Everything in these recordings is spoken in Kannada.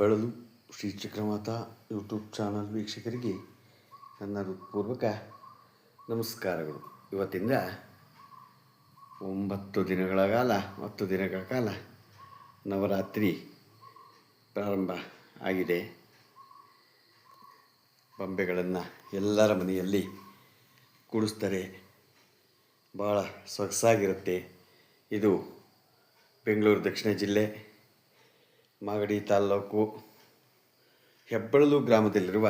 ಹೆಬ್ಬಳಲು ಶ್ರೀ ಚಕ್ರಮಾತಾ ಯೂಟ್ಯೂಬ್ ಚಾನಲ್ ವೀಕ್ಷಕರಿಗೆ ನನ್ನ ಹೃತ್ಪೂರ್ವಕ ನಮಸ್ಕಾರಗಳು. ಇವತ್ತಿಂದ ಒಂಬತ್ತು ದಿನಗಳ ಕಾಲ, ಹತ್ತು ದಿನಗಳ ಕಾಲ ನವರಾತ್ರಿ ಪ್ರಾರಂಭ ಆಗಿದೆ. ಬೊಂಬೆಗಳನ್ನು ಎಲ್ಲರ ಮನೆಯಲ್ಲಿ ಕೂಡಿಸ್ತಾರೆ. ಭಾಳ ಸೊಗಸಾಗಿರುತ್ತೆ. ಇದು ಬೆಂಗಳೂರು ದಕ್ಷಿಣ ಜಿಲ್ಲೆ ಮಾಗಡಿ ತಾಲ್ಲೂಕು ಹೆಬ್ಬಳಲು ಗ್ರಾಮದಲ್ಲಿರುವ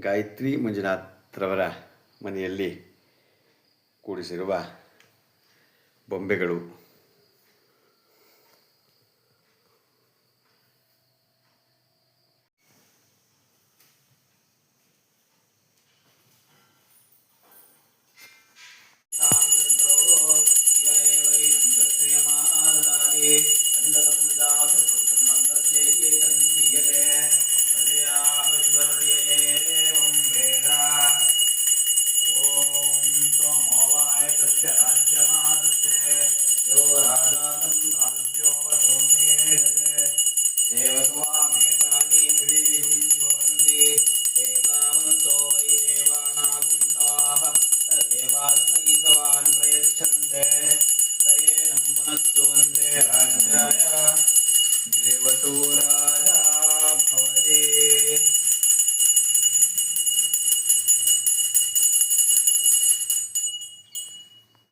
ಗಾಯತ್ರಿ ಮಂಜುನಾಥ್ರವರ ಮನೆಯಲ್ಲಿ ಕೂಡಿಸಿರುವ ಬೊಂಬೆಗಳು. यस्य राज्यमादत्ते यो राजानं राज्योऽवधो मेदते